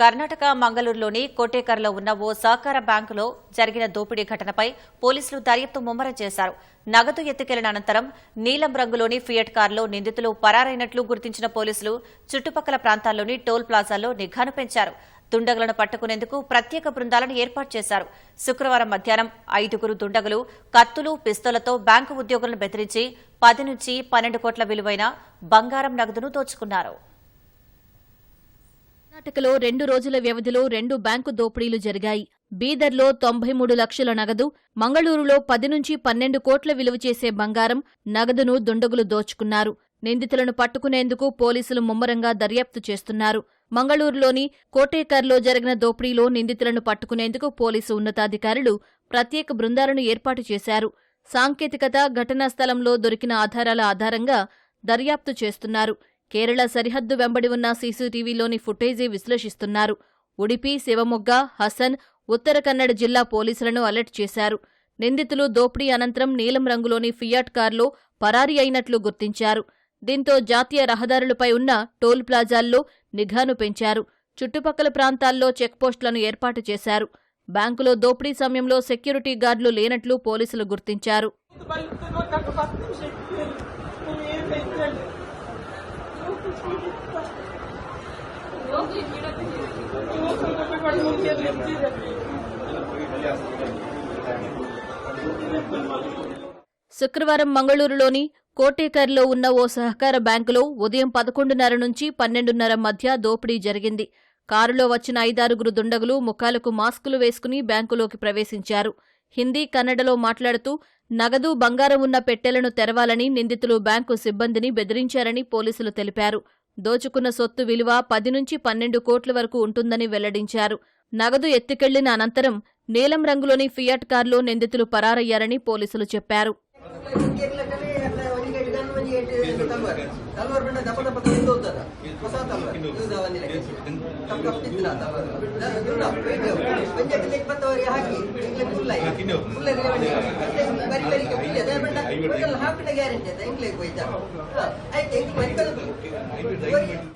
కర్ణాటక మంగళూరులోని కోటేకర్లో ఉన్న ఓ సహకార బ్యాంకులో జరిగిన దోపిడీ ఘటనపై పోలీసులు దర్యాప్తు ముమ్మరం చేశారు. నగదు ఎత్తుకెళ్ళిన అనంతరం నీలం రంగులోని ఫియట్ కారులో నిందితులు పరారైనట్లు గుర్తించిన పోలీసులు చుట్టుపక్కల ప్రాంతాల్లోని టోల్ ప్లాజాల్లో నిఘాను పెంచారు. దుండగులను పట్టుకునేందుకు ప్రత్యేక బృందాలను ఏర్పాటు చేశారు. శుక్రవారం మధ్యాహ్నం ఐదుగురు దుండగులు కత్తులు పిస్తోలతో బ్యాంకు ఉద్యోగులను బెదిరించి పది నుంచి పన్నెండు కోట్ల విలువైన బంగారం నగదును దోచుకున్నారు. కర్ణాటకలో రెండు రోజుల వ్యవధిలో రెండు బ్యాంకు దోపిడీలు జరిగాయి. బీదర్లో తొంభై మూడు లక్షల నగదు మంగళూరులో పది నుంచి పన్నెండు కోట్ల విలువ చేసే బంగారం నగదును దుండగులు దోచుకున్నారు. నిందితులను పట్టుకునేందుకు పోలీసులు ముమ్మరంగా దర్యాప్తు చేస్తున్నారు. మంగళూరులోని కోటేకర్లో జరిగిన దోపిడీలో నిందితులను పట్టుకునేందుకు పోలీసు ఉన్నతాధికారులు ప్రత్యేక బృందాలను ఏర్పాటు చేశారు. సాంకేతికత ఘటనా స్థలంలో దొరికిన ఆధారాల ఆధారంగా దర్యాప్తు చేస్తున్నారు. కేరళ సరిహద్దు వెంబడి ఉన్న సీసీటీవీలోని ఫుటేజీ విశ్లేషిస్తున్నారు. ఉడిపి శివమొగ్గ హసన్ ఉత్తర కన్నడ జిల్లా పోలీసులను అలర్ట్ చేశారు. నిందితులు దోపిడీ అనంతరం నీలం రంగులోని ఫియాట్ కారులో పరారీ అయినట్లు గుర్తించారు. దీంతో జాతీయ రహదారులపై ఉన్న టోల్ ప్లాజాల్లో నిఘాను పెంచారు. చుట్టుపక్కల ప్రాంతాల్లో చెక్పోస్టులను ఏర్పాటు చేశారు. బ్యాంకులో దోపిడీ సమయంలో సెక్యూరిటీ గార్డులు లేనట్లు పోలీసులు గుర్తించారు. శుక్రవారం మంగళూరులోని కోటేకర్లో ఉన్న ఓ సహకార బ్యాంకులో ఉదయం పదకొండున్నర నుంచి పన్నెండున్నర మధ్య దోపిడీ జరిగింది. కారులో వచ్చిన ఐదారుగురు దుండగులు ముఖాలకు మాస్కులు వేసుకుని బ్యాంకులోకి ప్రవేశించారు. హిందీ కన్నడలో మాట్లాడుతూ నగదు బంగారం ఉన్న పెట్టెలను తెరవాలని నిందితులు బ్యాంకు సిబ్బందిని బెదిరించారని పోలీసులు తెలిపారు. దోచుకున్న సొత్తు విలువ పది నుంచి పన్నెండు కోట్ల వరకు ఉంటుందని వెల్లడించారు. నగదు ఎత్తుకెళ్ళిన అనంతరం నీలం రంగులోని ఫియట్ కారులో నిందితులు పరారయ్యారని పోలీసులు చెప్పారు. ತಲ್ವಾರ್ ಬಂಡ ದಪ್ಪ ದಪ್ಪ ತಿಂದು ಹೋಗ್ತದ ಹೊಸ ತಲ್ವಾರ್ ಇದು ಒಂದಿಲ್ಲ ಕಪ್ ಕಪ್ ತಿಂದಿಲ್ಲ ತಲ್ವಾರ್ ಪಂಚಾಯತ್ ಇಪ್ಪತ್ತವರೆಗೆ ಹಾಕಿ ಫುಲ್ ಆಯ್ತು ಫುಲ್ ಬರಿ ಬರಿ ಕಪ್ಪಿ ಅದೇ ಬಂಡ ಹಾಕಿದ ಗ್ಯಾರಂಟಿ ಅದ ಇಂಗ್ಲಿಗೆ ಹೋಯ್ತಾ ಆಯ್ತು ಹೆಂಗ್ ಮನೆ